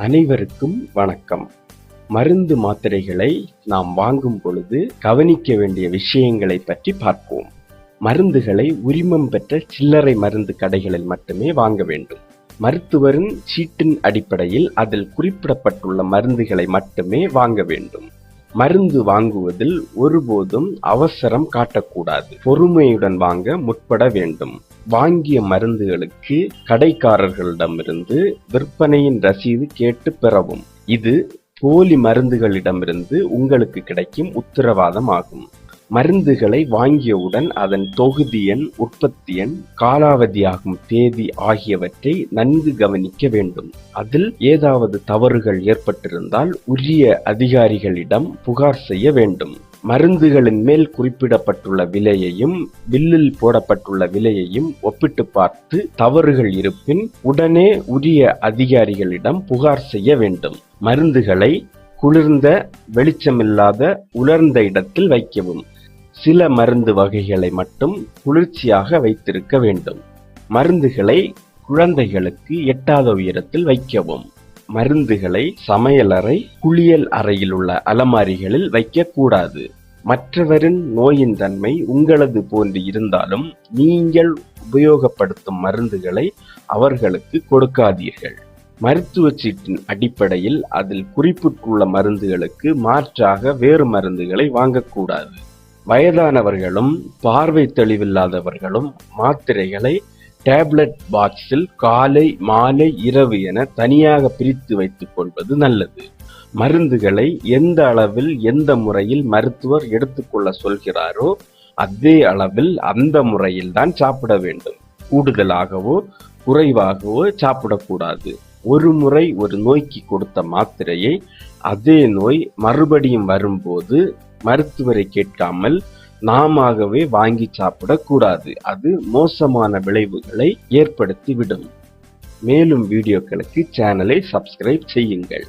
அனைவருக்கும் வணக்கம். மருந்து மாத்திரைகளை நாம் வாங்கும் பொழுது கவனிக்க வேண்டிய விஷயங்களை பற்றி பார்ப்போம். மருந்துகளை உரிமம் பெற்ற சில்லறை மருந்து கடைகளில் மட்டுமே வாங்க வேண்டும். மருத்துவரின் சீட்டின் அடிப்படையில் அதில் குறிப்பிடப்பட்டுள்ள மருந்துகளை மட்டுமே வாங்க வேண்டும். மருந்து வாங்குவதில் ஒருபோதும் அவசரம் காட்டக்கூடாது. பொறுமையுடன் வாங்க முற்பட வேண்டும். வாங்கிய மருந்துகளுக்கு கடைக்காரர்களிடமிருந்து விற்பனையின் ரசீது கேட்டு பெறவும். இது போலி மருந்துகளிடமிருந்து உங்களுக்கு கிடைக்கும் உத்தரவாதம் ஆகும் மருந்துகளை வாங்கியவுடன் அதன் தொகுதி எண் உற்பத்தி எண் காலாவதியாகும் தேதி ஆகியவற்றை நன்கு கவனிக்க வேண்டும். அதில் ஏதாவது தவறுகள் ஏற்பட்டிருந்தால் உரிய அதிகாரிகளிடம் புகார் செய்ய வேண்டும். மருந்துகளின் மேல் குறிப்பிடப்பட்டுள்ள விலையையும் பில்லில் போடப்பட்டுள்ள விலையையும் ஒப்பிட்டு பார்த்து தவறுகள் இருப்பின் உடனே உரிய அதிகாரிகளிடம் புகார் செய்ய வேண்டும். மருந்துகளை குளிர்ந்த வெளிச்சமில்லாத உலர்ந்த இடத்தில் வைக்கவும். சில மருந்து வகைகளை மட்டும் குளிர்ச்சியாக வைத்திருக்க வேண்டும். மருந்துகளை குழந்தைகளுக்கு எட்டாத உயரத்தில் வைக்கவும். மருந்துகளை சமையலறை குளியல் அறையில் உள்ள அலமாரிகளில் வைக்கக்கூடாது. மற்றவரின் நோயின் தன்மை உங்களது போன்று இருந்தாலும் நீங்கள் உபயோகப்படுத்தும் மருந்துகளை அவர்களுக்கு கொடுக்காதீர்கள். மருத்துவ சீட்டின் அடிப்படையில் அதில் குறிப்பிட்டுள்ள மருந்துகளுக்கு மாற்றாக வேறு மருந்துகளை வாங்கக்கூடாது. வயதானவர்களும் பார்வை தெளிவில்லாதவர்களும் மாத்திரைகளை டேப்லெட் பாக்ஸில் காலை மாலை இரவு என தனியாக பிரித்து வைத்துக் கொள்வது நல்லது. மருந்துகளை எந்த அளவில் எந்த முறையில் மருத்துவர் எடுத்துக்கொள்ள சொல்கிறாரோ அதே அளவில் அந்த முறையில் தான் சாப்பிட வேண்டும். கூடுதலாகவோ குறைவாகவோ சாப்பிடக்கூடாது. ஒரு முறை ஒரு நோய்க்கு கொடுத்த மாத்திரையை அதே நோய் மறுபடியும் வரும்போது மருத்துவரை கேட்காமல் நாமவே வாங்கி சாப்பிடக்கூடாது. அது மோசமான விளைவுகளை ஏற்படுத்திவிடும். மேலும் வீடியோக்களுக்கு சேனலை சப்ஸ்கிரைப் செய்யுங்கள்.